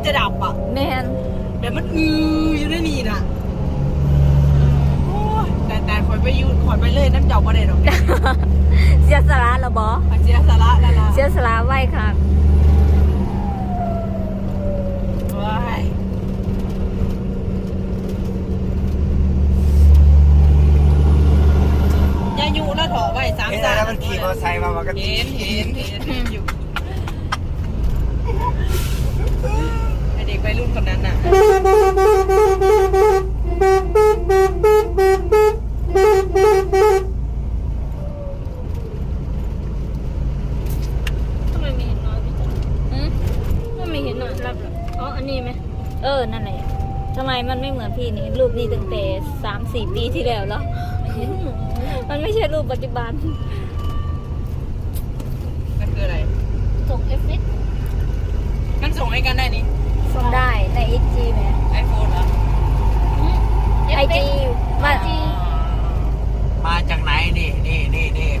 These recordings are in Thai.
อนคนหูจะดับอะแมนแบบมันอืออยู่ในนี่น่ะโอ้ยแต่แต่คอยไปอยูคอยไปเลยน้ำเจ้าบ่ได้ดอกเสียสละเหรอบออาเสียสาระแล้วล่ะเสียสละไว้ค่ะว้ายอยายุแล้วถอไว้สามเห็นสาแล้วมันขี่มอเตอร์ไซค์มามันก็เห็นเห็นเห็นอยู่ไอเด็ก วัยรุ่นคนนั้นน่ะทำไมไม่เห็นน้อยพี่จ๋าอืมทำไมไม่เห็นน้อยรับเหรออ๋ออันนี้ไหมเออ นั่นแหละทำไมมันไม่เหมือนพี่นี่ รูปนี้ตั้งแต่สามสี่ปีที่แล้วแล้วเห็นหนูมันไม่ใช่รูปปัจจุบัน มันคืออะไร ส่งเอฟเฟกต์มันส่งให้กันได้นี่ส่ง ได้ในไอจีไหมไอโฟนเหรอไอจีมามาจากไหนนี่นี่นี่นี่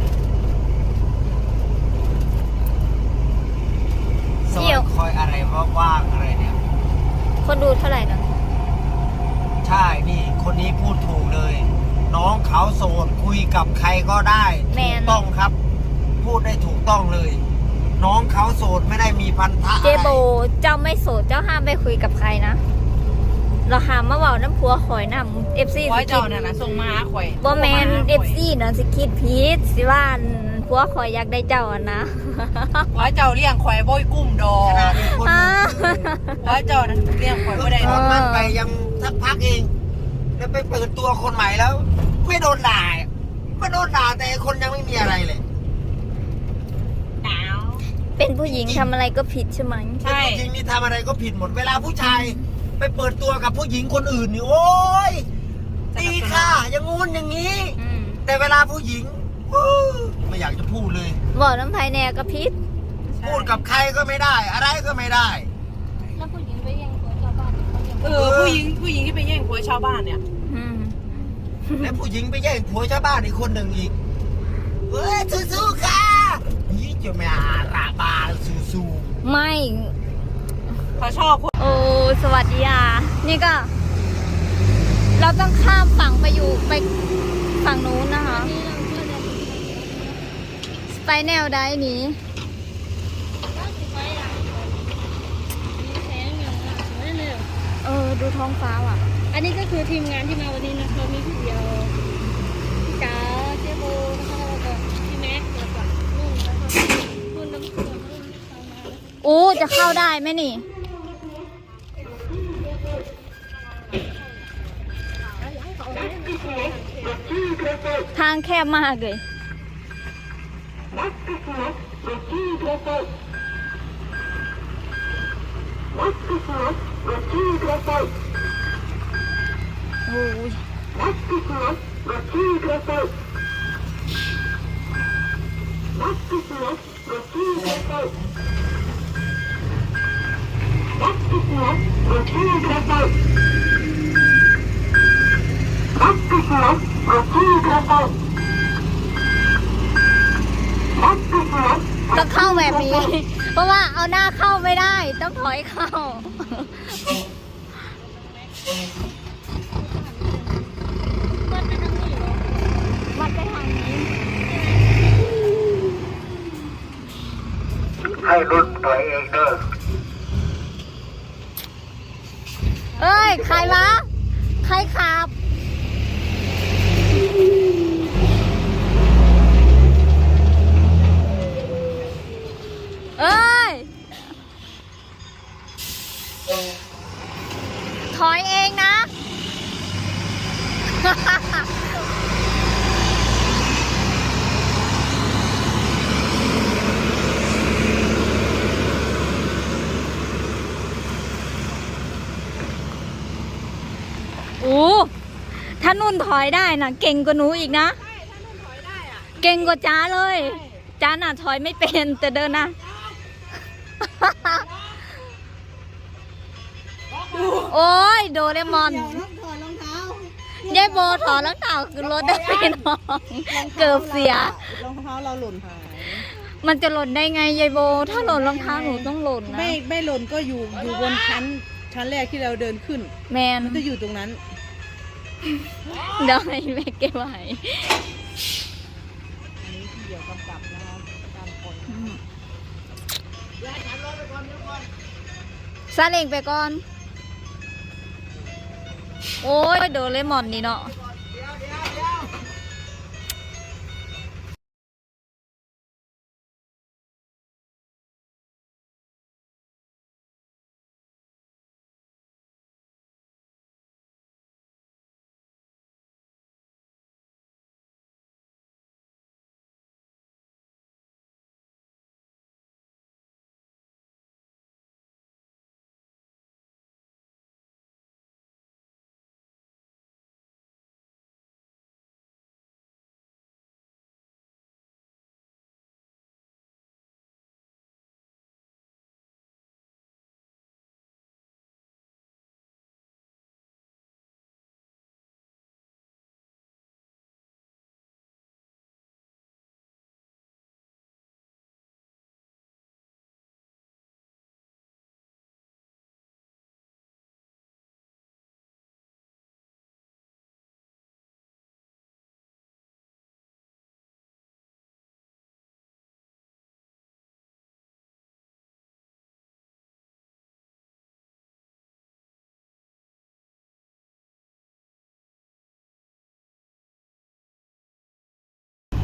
ซอยคอยอะไรว่างๆอะไรเนี่ย คนดูเท่าไหร่นะใช่นี่คนนี้พูดถูกเลย น้องเขาโสดคุยกับใครก็ได้ถูกต้องครับ พูดได้ถูกต้องเลย น้องเขาโสดไม่ได้มีพันธะเจโบเจ้าไม่โสดเจ้าห้ามไปคุยกับใครนะเราหามมาเบาน้ำพัวข่อยน้ำเอฟซีไว้สิคิเจ้าดน่ะนะส่งมาหาข่อยบ่แมนส่งาหาเอข่ฟซีนะสิคิดพีชสิว่าพัวข่อยอยากได้เจ้าอะนะไว้เจ้าเลี้ยงข่อยบ่อยกุ้มดอขกนาดมีคนอ่าไว้เจ้านั้นเลี้ยงข่อยบ่ได้ตดออกนมันไปยังสักพักเอง แล้วไปเปิดตัวคนใหม่แล้ว ไม่โดนด่าไม่โดนด่าแต่คนยังไม่มีอะไรเลยหนาว เป็นผู้หญิงทำอะไรก็ผิดใช่ไหมใช่ ผู้หญิงนี่ทำอะไรก็ผิดหมด เวลาผู้ชายไปเปิดตัวกับผู้หญิงคนอื่นนี่โอ้ยตีค่ะ อย่างงู้นอย่างนี้ อืมแต่เวลาผู้หญิงวู้ไม่อยากจะพูดเลย บอกน้ำไทยแน่ก็พิษพูดกับใครก็ไม่ได้ อะไรก็ไม่ได้ แล้วผู้หญิงไปแย่งตัวชาวบ้านเขายังเออผู้หญิงผู้หญิงที่ไปแย่งผัวชาวบ้านเนี่ย อืม และผู้หญิงไปแย่งผัวชาวบ้านอีกคนหนึ่งอีกเฮ้ยสู้ๆค่ะ เขาชอบคนโอ้สวัสดีอะนี่ก็ เราต้องข้ามฝั่งไปอยู่ไปฝั่งนู้นนะคะนี่เราก็จะไปแนวใดหนี้ว่าสิไปอะมีแสงอย่างอะสวยเลยเออดูท้องฟ้าว่ะ อันนี้ก็คือทีมงานที่มาวันนี้นะคะมีพี่เดียวพี่จ๋าเจโบนะคะแล้วก็พี่แม็กซ์แล้วก็นุ่นแล้วก็นุ่นน้ำเกลือนุ่นเข้ามาแล้ว อู้จะเข้าได้ไหมนี่ ทางแคบมากเลยโอ้ย ต้องเข้าแบบนี้ เพราะว่าเอาหน้าเข้าไม่ได้ ต้องถอยเข้า วัดไปทางนี้ให้รุ่นตัวเองเด้อ เอ้ย ใครวะ ใครขับ เอ้ย ถอยเองนะ โอ้ถ้านุ่นถอยได้นะเก่งกว่าหนูอีกนะเก่งกว่าจ้าเลยจ้าน่ะถอยไม่เป็นแต่เดินนะ โอ้ยโดเรมอนเดี๋ยวต้องถอดรองเท้ายายโบถอดรองเท้าคือรถได้ไหมน้องเกือบเสีย รองเท้าเราหล่นหายมันจะหล่นได้ไงยายโบ ถ้าหล่นรองเท้าหนูต้องหล่นนะไม่ไม่หล่นก็อยู่อยู่บนชั้นชั้นแรกที่เราเดินขึ้น แมนมันจะอยู่ตรงนั้น เดี๋ยวให้แม่เก็บไว้อันนี้ที่เดียวกำกับนะครับการผ่อนอืมซาเล้งไปก่อน โอ้ยโดเรมอนนี่เนาะ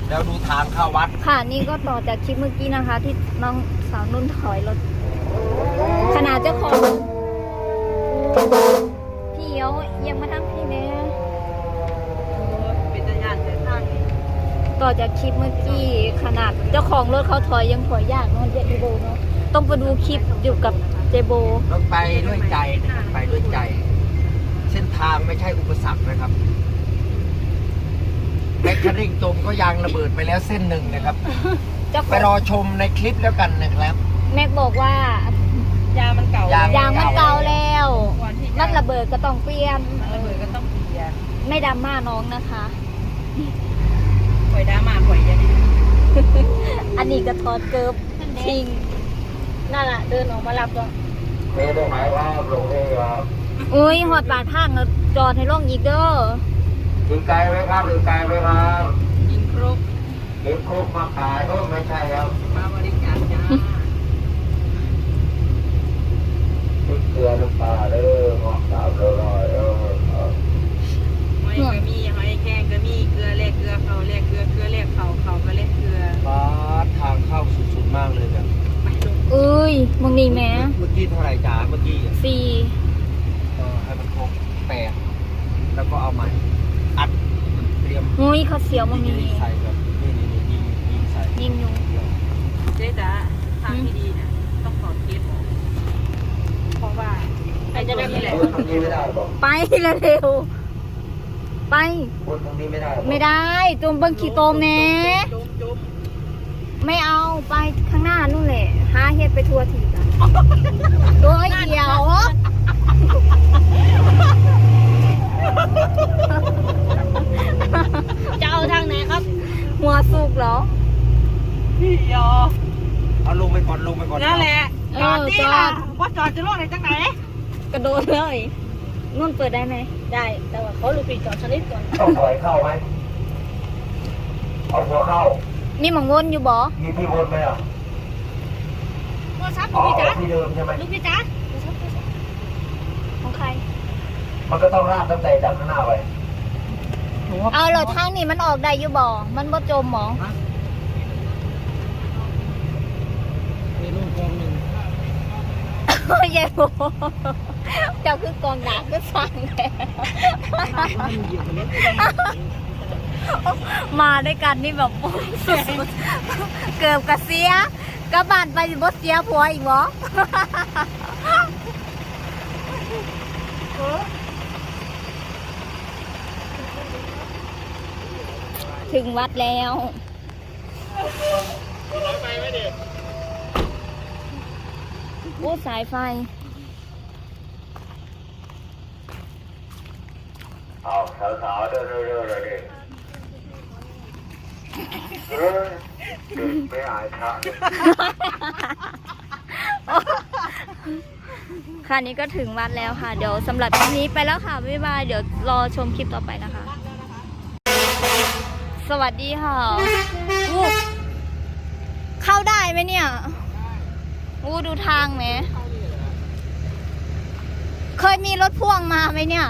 แล้วดูทางเข้าวัด ค่ะนี่ก็ต่อจากคลิปเมื่อกี้นะคะ ที่น้องสาวนุ่นถอยรถขนาดเจ้าของพี่เอ๋เอียังมาทำพี่แม่เป็นตะยานแต่ทางนี้ต่อจากคลิปเมื่อกี้ขนาดเจ้าของรถเขาถอยยังถอยยากเนาะเจโบเนาะต้องไปดูคลิปอยู่กับเจโบต้องไปด้วยใจนะครับไปด้วยใจ เส้นทางไม่ใช่อุปสรรคนะครับ แบคคริ่งจมก็ยางระเบิดไปแล้วเส้นหนึ่งนะครับ เจ้าขไปองรอชมในคลิปแล้วกันนะครับ แม็กบอกว่า ยางมันเก่ายางยางมันเก่าแล้วก่อนที่มันระเบิดก็ต้องเปลี่ยนระเบิดก็ต้องเปลี่ยนไม่ดราม่าน้องนะคะ ปล่อยดราม่าปล่อยอยังนี้อันนี้ก็ทอดเกิบทิ้งนั่นแหละเดินออกมารับก็เรือหมายว่าลงเรืออุ้ยหอดปากทางแล้วจอดให้ลงอีกเด้อ ยิงไกลไหมครับยิงไกลไหมครับยิงครบเก็บคุกมาขายก็ไม่ใช่ครับ มาบริการจ้า พริกเกลือน้ำปลาเด้อหอมสามร้อยเออ หอยก็มีหอยแกงก็มีเกลือแลกเกลือเขาแลกเกลือเกลือแลกเขาเขาก็แลกเกลือ ฟ้าทางเข้าสุดๆมากเลยแบบ ไปลง อุ้ยมึงนี่แหม่ เมื่อกี้เท่าไหร่จ๋าเมื่อกี้ สี่ เออให้มันครบแปดแล้วก็เอาใหม่ อัด เตรียมอุ้ยเขาเสียวมึงนี่ใส่แบบนี่นี่นี่ยิงยิงใส่ยิงอยู่เจ๊จ๋าทางที่ดีเนี่ยต้องถอดเทปออกเพราะว่าไอ้ตัวนี้แหละพูดตรงนี้ไม่ได้บอกไปเร็วไปพูดตรงนี้ไม่ได้บอกไม่ได้จมเบิ้งขี้โตมแหน่จมจมไม่เอาไปข้างหน้านู่นแหละหาเฮ็ดไปทัวทีกัน ตัวเดียวจะเอาทางไหนครับ หัวสุกเหรอ พี่ยอ เอาลงไปก่อนลงไปก่อน นั่นแหละ เอ จอ อ ดนี่ จอ ล่ะ ด ว่าจอดจะรอดไหนจังไหน ก ระโดดเลยนุ่นเปิดได้ไหมได้ แต่ว่าเขาลูกปีจอดชนิดก่อนต้องถอยเข้าไหมเอาหัวเข้า มีหมองวนอยู่บ่มีที่วนไหมอะโทรศัพท์อ๋ลูอกพี่จ๋าที่เดิมใช่ไหมลูกพี่จ๋าของใคร มันก็ต้องลาดตั้งแต่จากข้างหน้าไปเอาเหรอทางนี้มันออกได้อยู่บ่ มันบ่จมหมอมีลูกกองหนึ่งยายโบ เจ้าคือกองดาบก็สั่งแล้วมาด้วยกันนี่แบบสุดเกือบกระเสียกระบานไปบ่เสียผัวอีกบ่ถึงวัดแล้วโอ้สายไฟ เอาสาวๆเดินเร็วๆเลยดิเฮ้ยไม่หายขาดค่ะนี้ก็ถึงวัดแล้วค่ะ เดี๋ยวสำหรับคลิปนี้ไปแล้วค่ะ บ๊ายบาย เดี๋ยวรอชมคลิปต่อไปนะคะ สวัสดีค่ะอู้เข้าได้ไหมเนี่ยอู้ดูทางไหม เคยมีรถพ่วงมาไหมเนี่ย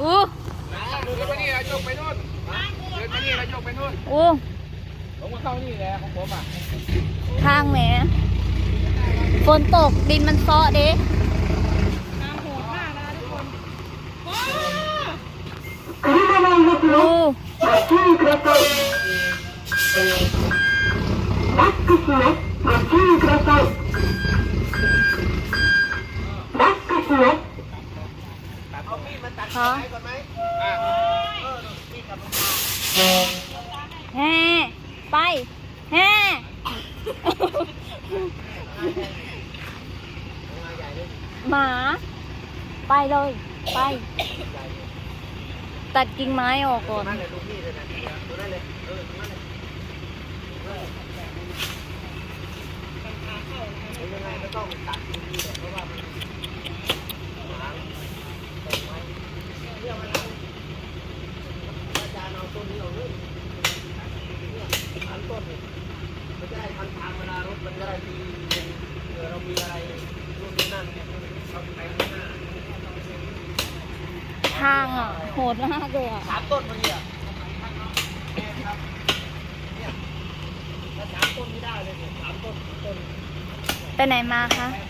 อู้เดินไปนี่แล้วโยกไปนู่นเดินไปนี่แล้วโยกไปนู่นอู้ผมก็เข้านี่แหละของผมอะทางไหมฝนตกดินมันเซาะเด้น้ำโหดมากนะคะทุกค นอู้ฮะแฮ่ไปแฮ่หมา ไปเลย ไป ตัดกิ่งไม้ออกก่อนนั่นเลยดูพี่เลยนะดูได้เลยเออตรงนั้นเลยยังไงก็ต้องเลยเพราะว่า ทันทางเวลารถมันจะได้มีเออเรามีอะไรรุ่นนี้นั่นเนี่ยเราไปข้างหน้าทางอะโหดมากเลยอะสามต้นพอดีอะครับเนี่ยถ้าสามต้นไม่ได้เลยเนี่ยสามต้นต้นไปไหนมาคะไป